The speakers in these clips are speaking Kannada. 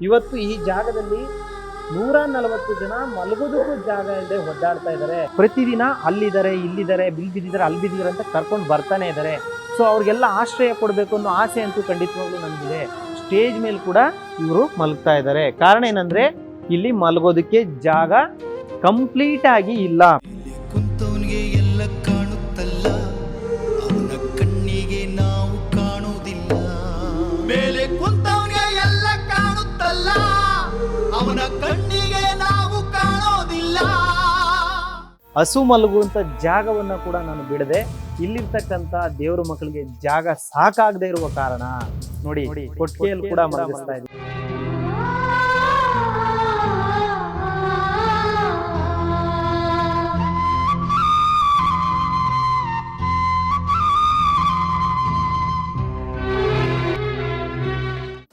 ಇವತ್ತು ಈ ಜಾಗದಲ್ಲಿ ನೂರ ನಲವತ್ತು ಜನ ಮಲಗೋದಕ್ಕೂ ಜಾಗ ಇಲ್ಲದೆ ಒದ್ದಾಡ್ತಾ ಇದ್ದಾರೆ. ಪ್ರತಿದಿನ ಅಲ್ಲಿದ್ದಾರೆ, ಇಲ್ಲಿದ್ದಾರೆ ಬಿಲ್ ಬಿದ್ದಿದ್ದಾರೆ ಅಲ್ಲಿ ಬಿದ್ದಿದ್ದಾರೆ ಅಂತ ಕರ್ಕೊಂಡು ಬರ್ತಾನೆ ಇದ್ದಾರೆ. ಸೊ ಅವ್ರಿಗೆಲ್ಲ ಆಶ್ರಯ ಕೊಡಬೇಕು ಅನ್ನೋ ಆಸೆ ಅಂತೂ ಖಂಡಿತವಾಗ್ಲೂ ನಮಗಿದೆ. ಸ್ಟೇಜ್ ಮೇಲೆ ಕೂಡ ಇವರು ಮಲಗ್ತಾ ಇದ್ದಾರೆ. ಕಾರಣ ಏನಂದ್ರೆ, ಇಲ್ಲಿ ಮಲಗೋದಕ್ಕೆ ಜಾಗ ಕಂಪ್ಲೀಟ್ ಆಗಿ ಇಲ್ಲ. ಅವನ ಕಣ್ಣಿಗೆ ನಾವು ಕಾಣೋದಿಲ್ಲ. ಹಸು ಮಲಗುವಂತ ಜಾಗವನ್ನ ಕೂಡ ನಾನು ಬಿಡದೆ ಇಲ್ಲಿರ್ತಕ್ಕಂತ ದೇವರ ಮಕ್ಕಳಿಗೆ ಜಾಗ ಸಾಕಾಗದೆ ಇರುವ ಕಾರಣ ನೋಡಿ ಕೊಟ್ಟಿಗೆಯಲ್ಲಿ ಕೂಡ ಮಲಗಿಸ್ತಾ ಇದೆ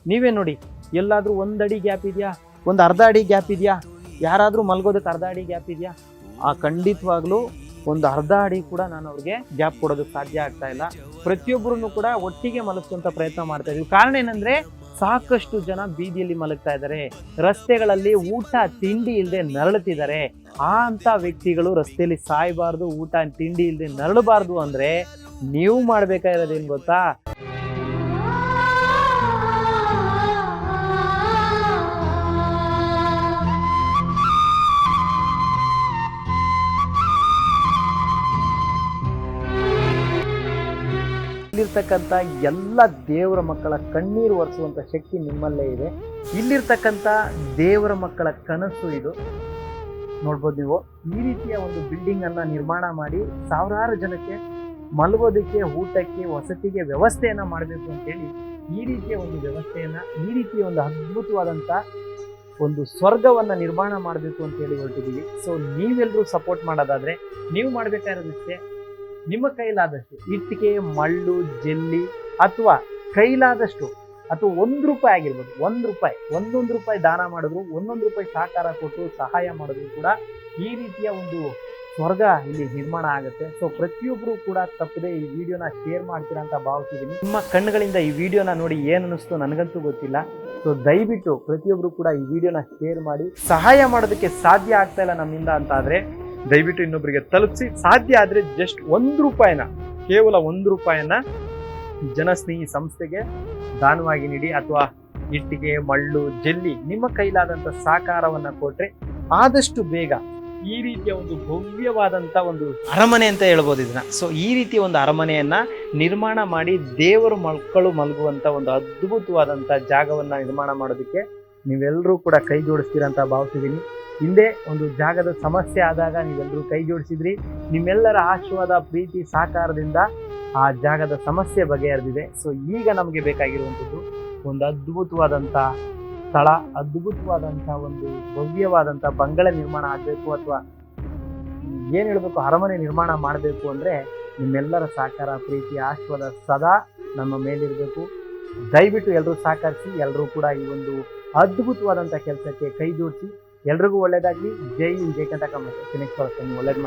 ನೀವೇ ನೋಡಿ ಎಲ್ಲಾದ್ರೂ ಒಂದಡಿ ಅಡಿ ಗ್ಯಾಪ್ ಇದೆಯಾ? ಒಂದ್ ಅರ್ಧ ಅಡಿ ಗ್ಯಾಪ್ ಇದೆಯಾ? ಯಾರಾದರೂ ಮಲ್ಗೋದಕ್ಕೆ ಅರ್ಧ ಅಡಿ ಗ್ಯಾಪ್ ಇದೆಯಾ? ಆ ಖಂಡಿತವಾಗ್ಲೂ ಒಂದು ಅರ್ಧ ಅಡಿ ಕೂಡ ನಾನು ಅವ್ರಿಗೆ ಗ್ಯಾಪ್ ಕೊಡೋದಕ್ಕೆ ಸಾಧ್ಯ ಆಗ್ತಾ ಇಲ್ಲ. ಪ್ರತಿಯೊಬ್ಬರನ್ನು ಕೂಡ ಒಟ್ಟಿಗೆ ಮಲಗಿಸುವಂಥ ಪ್ರಯತ್ನ ಮಾಡ್ತಾ ಇದೀವಿ ಕಾರಣ ಏನಂದ್ರೆ ಸಾಕಷ್ಟು ಜನ ಬೀದಿಯಲ್ಲಿ ಮಲಗ್ತಾ ಇದ್ದಾರೆ. ರಸ್ತೆಗಳಲ್ಲಿ ಊಟ, ತಿಂಡಿ ಇಲ್ಲದೆ ನರಳುತ್ತಿದ್ದಾರೆ. ಆ ಅಂಥ ವ್ಯಕ್ತಿಗಳು ರಸ್ತೆಯಲ್ಲಿ ಸಾಯಬಾರ್ದು, ಊಟ, ತಿಂಡಿ ಇಲ್ಲದೆ ನರಳಬಾರ್ದು ಅಂದರೆ ನೀವು ಮಾಡಬೇಕಾಗಿರೋದೇನು ಗೊತ್ತಾ? ಇಲ್ಲಿರ್ತಕ್ಕಂಥ ಎಲ್ಲ ದೇವರ ಮಕ್ಕಳ ಕಣ್ಣೀರು ಒರೆಸುವಂಥ ಶಕ್ತಿ ನಿಮ್ಮಲ್ಲೇ ಇದೆ. ಇಲ್ಲಿರ್ತಕ್ಕಂಥ ದೇವರ ಮಕ್ಕಳ ಕನಸು ಇದು. ನೋಡ್ಬೋದು ನೀವು, ಈ ರೀತಿಯ ಒಂದು ಬಿಲ್ಡಿಂಗ್ ಅನ್ನ ನಿರ್ಮಾಣ ಮಾಡಿ ಸಾವಿರಾರು ಜನಕ್ಕೆ ಮಲಗೋದಕ್ಕೆ, ಊಟಕ್ಕೆ, ವಸತಿಗೆ ವ್ಯವಸ್ಥೆಯನ್ನ ಮಾಡಬೇಕು ಅಂತೇಳಿ ಈ ರೀತಿಯ ಒಂದು ವ್ಯವಸ್ಥೆಯನ್ನ, ಈ ರೀತಿಯ ಒಂದು ಅದ್ಭುತವಾದಂತ ಒಂದು ಸ್ವರ್ಗವನ್ನ ನಿರ್ಮಾಣ ಮಾಡಬೇಕು ಅಂತ ಹೇಳಿ ಹೊರಟಿದ್ದೀವಿ. ಸೊ ನೀವೆಲ್ಲರೂ ಸಪೋರ್ಟ್ ಮಾಡೋದಾದ್ರೆ, ನೀವು ಮಾಡ್ಬೇಕಾಗಿರೋದಕ್ಕೆ ನಿಮ್ಮ ಕೈಲಾದಷ್ಟು ಇಟ್ಟಿಗೆ, ಮಳ್ಳು, ಜೆಲ್ಲಿ ಅಥವಾ ಕೈಲಾದಷ್ಟು ಅಥವಾ ಒಂದು ರೂಪಾಯಿ ಆಗಿರ್ಬೋದು, ಒಂದು ರೂಪಾಯಿ, ಒಂದೊಂದು ರೂಪಾಯಿ ದಾನ ಮಾಡಿದ್ರು, ಒಂದೊಂದು ರೂಪಾಯಿ ಸಹಕಾರ ಕೊಟ್ಟು ಸಹಾಯ ಮಾಡಿದ್ರು ಕೂಡ ಈ ರೀತಿಯ ಒಂದು ಸ್ವರ್ಗ ಇಲ್ಲಿ ನಿರ್ಮಾಣ ಆಗುತ್ತೆ. ಸೊ ಪ್ರತಿಯೊಬ್ಬರು ಕೂಡ ತಪ್ಪದೆ ಈ ವಿಡಿಯೋನ ಶೇರ್ ಮಾಡ್ತೀರಾ ಅಂತ ಭಾವಿಸಿದ್ದೀನಿ ನಿಮ್ಮ ಕಣ್ಣುಗಳಿಂದ ಈ ವಿಡಿಯೋನ ನೋಡಿ ಏನು ಅನ್ನಿಸ್ತು ನನಗಂತೂ ಗೊತ್ತಿಲ್ಲ. ಸೊ ದಯವಿಟ್ಟು ಪ್ರತಿಯೊಬ್ಬರು ಕೂಡ ಈ ವಿಡಿಯೋನ ಶೇರ್ ಮಾಡಿ. ಸಹಾಯ ಮಾಡೋದಕ್ಕೆ ಸಾಧ್ಯ ಆಗ್ತಾ ಇಲ್ಲ ನಮ್ಮಿಂದ ಅಂತ ಆದ್ರೆ ದಯವಿಟ್ಟು ಇನ್ನೊಬ್ಬರಿಗೆ ತಲುಪಿಸಿ. ಸಾಧ್ಯ ಆದರೆ ಜಸ್ಟ್ ಒಂದು ರೂಪಾಯಿನ, ಕೇವಲ ಒಂದು ರೂಪಾಯಿನ ಜನಸ್ನೇಹಿ ಸಂಸ್ಥೆಗೆ ದಾನವಾಗಿ ನೀಡಿ ಅಥವಾ ಇಟ್ಟಿಗೆ, ಮಳ್ಳು, ಜೆಲ್ಲಿ ನಿಮ್ಮ ಕೈಲಾದಂಥ ಸಾಕಾರವನ್ನು ಕೊಟ್ಟರೆ ಆದಷ್ಟು ಬೇಗ ಈ ರೀತಿಯ ಒಂದು ಭವ್ಯವಾದಂಥ ಒಂದು ಅರಮನೆ ಅಂತ ಹೇಳ್ಬೋದು ಇದನ್ನ. ಸೊ ಈ ರೀತಿಯ ಒಂದು ಅರಮನೆಯನ್ನು ನಿರ್ಮಾಣ ಮಾಡಿ ದೇವರು ಮಕ್ಕಳು ಮಲಗುವಂಥ ಒಂದು ಅದ್ಭುತವಾದಂಥ ಜಾಗವನ್ನು ನಿರ್ಮಾಣ ಮಾಡೋದಕ್ಕೆ ನೀವೆಲ್ಲರೂ ಕೂಡ ಕೈ ಜೋಡಿಸ್ತೀರಂತ ಅಂತ ಭಾವಿಸಿದ್ದೀನಿ. ಹಿಂದೆ ಒಂದು ಜಾಗದ ಸಮಸ್ಯೆ ಆದಾಗ ನೀವೆಲ್ಲರೂ ಕೈ ಜೋಡಿಸಿದ್ರಿ. ನಿಮ್ಮೆಲ್ಲರ ಆಶೀರ್ವಾದ, ಪ್ರೀತಿ, ಸಹಕಾರದಿಂದ ಆ ಜಾಗದ ಸಮಸ್ಯೆ ಬಗೆಹರಿದಿದೆ. ಸೊ ಈಗ ನಮಗೆ ಬೇಕಾಗಿರುವಂಥದ್ದು ಒಂದು ಅದ್ಭುತವಾದಂಥ ಸ್ಥಳ, ಅದ್ಭುತವಾದಂಥ ಒಂದು ಭವ್ಯವಾದಂಥ ಬಂಗಲೆ ನಿರ್ಮಾಣ ಆಗಬೇಕು ಅಥವಾ ಏನು ಹೇಳಬೇಕು, ಅರಮನೆ ನಿರ್ಮಾಣ ಮಾಡಬೇಕು ಅಂದರೆ ನಿಮ್ಮೆಲ್ಲರ ಸಹಕಾರ, ಪ್ರೀತಿ, ಆಶೀರ್ವಾದ ಸದಾ ನಮ್ಮ ಮೇಲಿರಬೇಕು. ದಯವಿಟ್ಟು ಎಲ್ಲರೂ ಸಹಕರಿಸಿ ಎಲ್ಲರೂ ಕೂಡ ಈ ಒಂದು ಅದ್ಭುತವಾದಂಥ ಕೆಲಸಕ್ಕೆ ಕೈ ಜೋಡಿಸಿ. ಎಲ್ರಿಗೂ ಒಳ್ಳೇದಾಗಲಿ. ಜೈ ಹಿಂದ್ ಜೈ ಕಂಟಕ ಮತ್ತೆ ನೆಕ್ಸ್ಟ್ ಒಳ್ಳೇದು